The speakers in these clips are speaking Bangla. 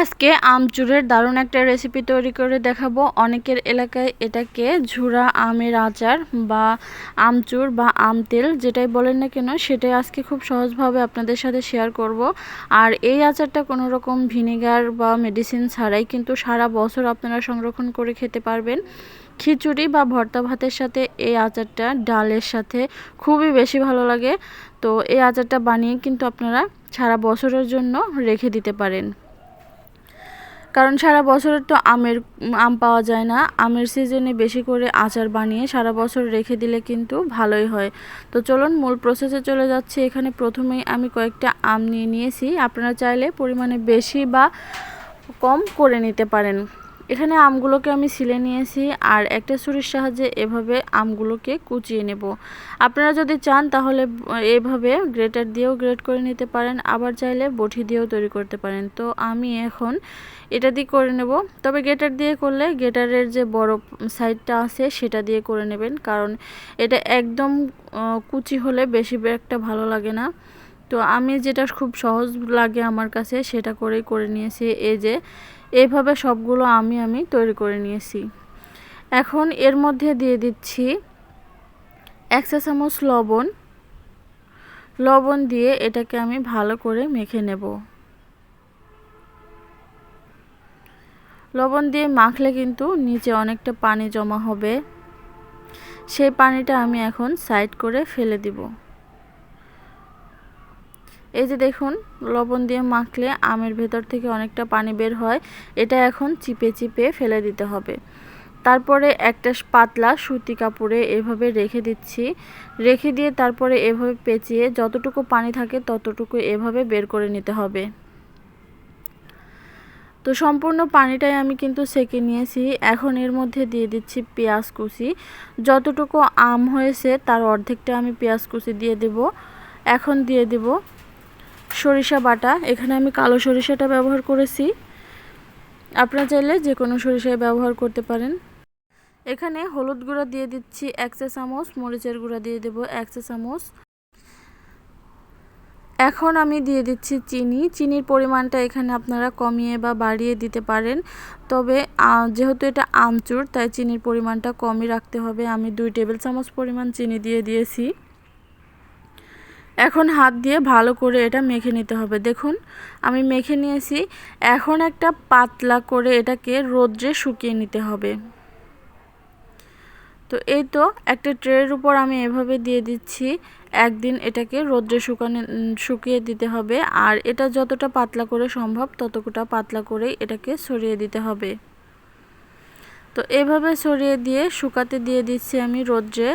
আজকে আমচুরের দারুণ একটা রেসিপি তৈরি করে দেখাবো। অনেকের এলাকায় এটাকে ঝুরা আমের আচার বা আমচুর বা আম তেল যেটাই বলেন না কেন, সেটাই আজকে খুব সহজভাবে আপনাদের সাথে শেয়ার করব। আর এই আচারটা কোনো রকম ভিনেগার বা মেডিসিন ছাড়াই কিন্তু সারা বছর আপনারা সংরক্ষণ করে খেতে পারবেন। খিচুড়ি বা ভর্তা ভাতের সাথে এই আচারটা ডালের সাথে খুবই বেশি ভালো লাগে। তো এই আচারটা বানিয়ে কিন্তু আপনারা সারা বছরের জন্য রেখে দিতে পারেন। কারণ সারা বছর তো আমের, আম পাওয়া যায় না। আমের সিজনে বেশি করে আচার বানিয়ে সারা বছর রেখে দিলে কিন্তু ভালোই হয়। তো চলুন মূল প্রসেসে চলে যাচ্ছে। এখানে প্রথমেই আমি কয়েকটা আম নিয়ে নিয়েছি। আপনারা চাইলে পরিমাণে বেশি বা কম করে নিতে পারেন। এখানে আমগুলোকে আমি ছিলে নিয়েছি আর একটা ছুরির সাহায্যে এভাবে আমগুলোকে কুচিয়ে নেব। আপনারা যদি চান তাহলে এভাবে গ্রেটার দিয়েও গ্রেট করে নিতে পারেন, আবার চাইলে বটি দিয়েও তৈরি করতে পারেন। তো আমি এখন এটা দিয়ে করে নেব। তবে গ্রেটার দিয়ে করলে গ্রেটারের যে বড় সাইডটা আছে সেটা দিয়ে করে নেবেন, কারণ এটা একদম কুচি হলে বেশি একটা ভালো লাগে না। তো আমি যেটা খুব সহজ লাগে আমার কাছে সেটা করেই করে নিয়েছি। এই যে এইভাবে সবগুলো আমি আমি তৈরি করে নিয়েছি। এখন এর মধ্যে দিয়ে দিচ্ছি এক চা চামচ লবণ। লবণ দিয়ে এটাকে আমি ভালো করে মেখে নেব। লবণ দিয়ে মাখলে কিন্তু নিচে অনেকটা পানি জমা হবে। সেই পানিটা আমি এখন সাইড করে ফেলে দিব। এই যে দেখুন, লবণ দিয়ে মাখলে আমের ভেতর থেকে অনেকটা পানি বের হয়। এটা এখন চিপে চিপে ফেলে দিতে হবে। তারপরে একটা পাতলা সুতি কাপড়ে এভাবে রেখে দিচ্ছি। রেখে দিয়ে তারপরে এভাবে পেঁচিয়ে যতটুকু পানি থাকে ততটুকু এভাবে বের করে নিতে হবে। তো সম্পূর্ণ পানিটাই আমি কিন্তু সেকে নিয়েছি। এখন এর মধ্যে দিয়ে দিচ্ছি পেঁয়াজ কুচি। যতটুকু আম হয়েছে তার অর্ধেকটা আমি পেঁয়াজ কুচি দিয়ে দেব। এখন দিয়ে দেব সরিষা বাটা। এখানে আমি কালো সরিষাটা ব্যবহার করেছি। আপনারা চাইলে যে কোনো সরিষায় ব্যবহার করতে পারেন। এখানে হলুদ গুঁড়া দিয়ে দিচ্ছি এক চা চামচ, মরিচের গুঁড়া দিয়ে দেব এক চা চামচ। এখন আমি দিয়ে দিচ্ছি চিনি। চিনির পরিমাণটা এখানে আপনারা কমিয়ে বা বাড়িয়ে দিতে পারেন। তবে যেহেতু এটা আমচুর, তাই চিনির পরিমাণটা কমই রাখতে হবে। আমি দুই টেবিল চামচ পরিমাণ চিনি দিয়ে দিয়েছি। এখন হাত দিয়ে ভালো করে এটা মেখে নিতে হবে। দেখুন, আমি মেখে নিয়েছি। এখন একটা পাতলা করে এটাকে রোদ্রে শুকিয়ে নিতে হবে। তো এই তো একটা ট্রের উপর আমি এভাবে দিয়ে দিচ্ছি। একদিন এটাকে রোদ্রে শুকানো, শুকিয়ে দিতে হবে। আর এটা যতটা পাতলা করে সম্ভব ততটা পাতলা করেই এটাকে সরিয়ে দিতে হবে। তো এভাবে সরিয়ে দিয়ে শুকাতে দিয়ে দিচ্ছি আমি রোদ্রে।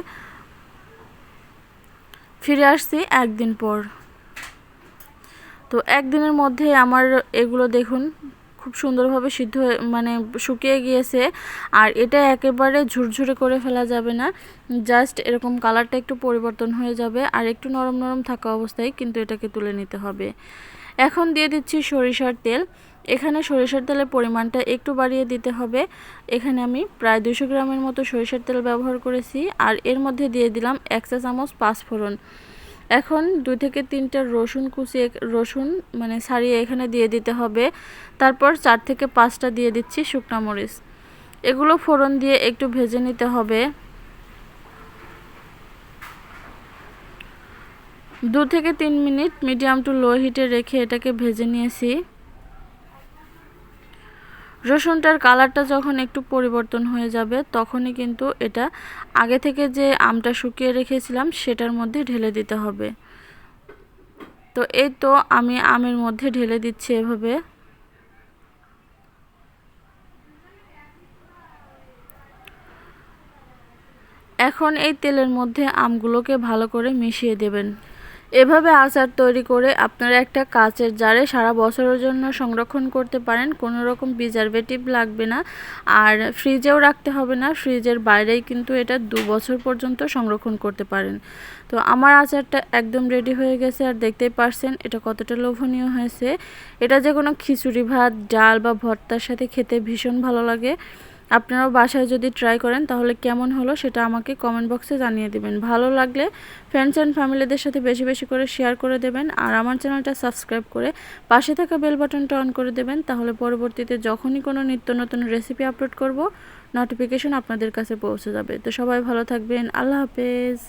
ফিরে আসছি একদিন পর। তো একদিনের মধ্যে আমার এগুলো দেখুন, খুব সুন্দরভাবে সিদ্ধ হয়ে মানে শুকিয়ে গিয়েছে। আর এটা একেবারে ঝুরঝুরে করে ফেলা যাবে না। জাস্ট এরকম কালারটা একটু পরিবর্তন হয়ে যাবে আর একটু নরম নরম থাকা অবস্থায় কিন্তু এটাকে তুলে নিতে হবে। এখন দিয়ে দিচ্ছি সরিষার তেল। এখানে সরিষার তেলের পরিমাণটা একটু বাড়িয়ে দিতে হবে। এখানে আমি প্রায় দুশো গ্রামের মতো সরিষার তেল ব্যবহার করেছি আর এর মধ্যে দিয়ে দিলাম এক চা চামচ পাঁচফোড়ন এখন দুই থেকে তিনটা রসুন কুচিয়ে, রসুন মানে ছাড়িয়ে এখানে দিয়ে দিতে হবে। তারপর চার থেকে পাঁচটা দিয়ে দিচ্ছি শুকনা মরিচ। এগুলো ফোড়ন দিয়ে একটু ভেজে নিতে হবে। দু থেকে তিন মিনিট মিডিয়াম টু লো হিটে রেখে এটাকে ভেজে নিয়েছি। রসুনটার কালারটা যখন একটু পরিবর্তন হয়ে যাবে, তখনই কিন্তু এটা আগে থেকে যে আমটা শুকিয়ে রেখেছিলাম, সেটার মধ্যে ঢেলে দিতে হবে। তো এই তো আমি আমের মধ্যে ঢেলে দিচ্ছি এভাবে। এখন এই তেলের মধ্যে আমগুলোকে ভালো করে মিশিয়ে দেবেন। এভাবে আচার তৈরি করে আপনারা একটা কাচের জারে সারা বছরের জন্য সংরক্ষণ করতে পারেন। কোনো রকম প্রিজারভেটিভ লাগবে না। আর ফ্রিজেও রাখতে হবে না। ফ্রিজের বাইরেই কিন্তু এটা দু বছর পর্যন্ত সংরক্ষণ করতে পারেন। তো আমার আচারটা একদম রেডি হয়ে গেছে। আর দেখতেই পারছেন এটা কতটা লোভনীয় হয়েছে। এটা যে কোনো খিচুড়ি ভাত, ডাল বা ভর্তার সাথে খেতে ভীষণ ভালো লাগে। আপনারাও বাসায় যদি ট্রাই করেন, তাহলে কেমন হলো সেটা আমাকে কমেন্ট বক্সে জানিয়ে দেবেন। ভালো লাগলে ফ্রেন্ডস অ্যান্ড ফ্যামিলিদের সাথে বেশি বেশি করে শেয়ার করে দেবেন আর আমার চ্যানেলটা সাবস্ক্রাইব করে পাশে থাকা বেল বাটনটা অন করে দেবেন, তাহলে পরবর্তীতে যখনই কোনো নিত্য নতুন রেসিপি আপলোড করব নোটিফিকেশন আপনাদের কাছে পৌঁছে যাবে। তো সবাই ভালো থাকবেন, আল্লাহ হাফেজ।